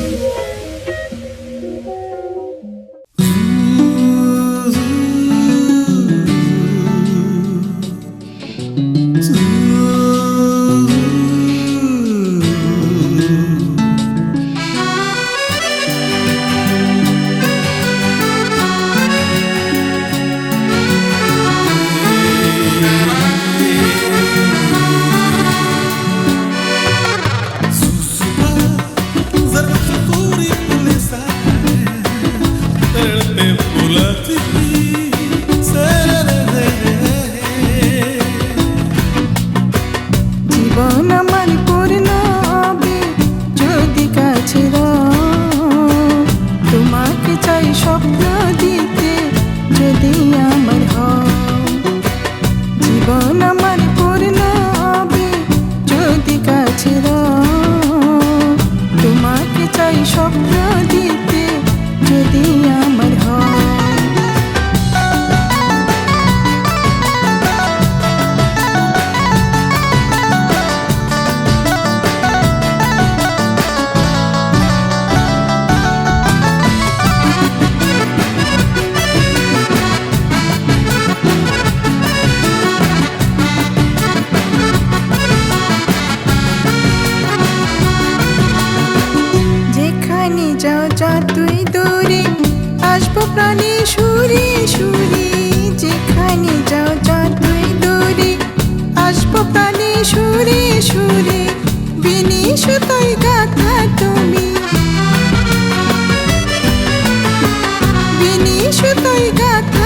Thank. স্বপ্ন দিতে যদি আমার তুই দূরে, আসব প্রাণে সুরে সুরে, যেখানে যাও যা তুই দূরে, আসব প্রাণে সুরে সুরে বিনি সুতোই গাথা তুমি। বিনি সুতোই গাথা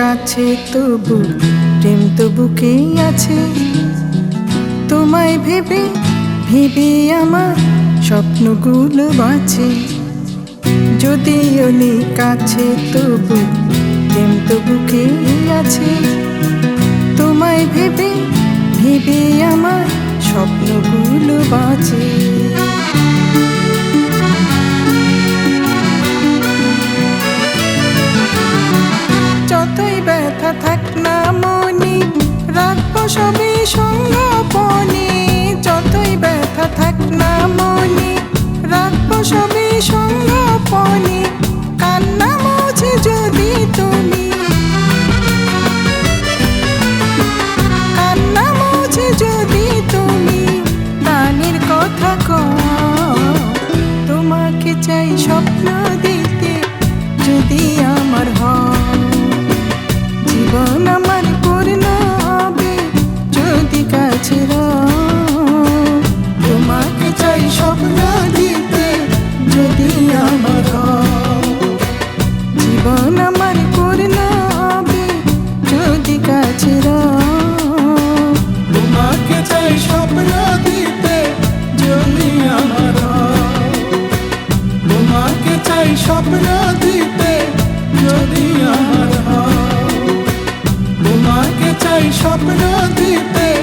কাছে তবু, প্রেম তো বুকেই আছে? তোমায় ভেবে ভেবে আমার স্বপ্নগুলো বাঁচে। যদিও নেই কাছে তবু, প্রেম তো বুকেই আছে? তোমায় ভেবে ভেবে আমার স্বপ্নগুলো বাঁচে। রাখব সবে সঙ্গপনে যতই ব্যথা থাক না মনে রও। তোমাকে চাই স্বপ্ন দিতে, যদি আমার। তোমাকে চাই স্বপ্ন দিতে, যদি আমার। তোমাকে চাই স্বপ্ন দিতে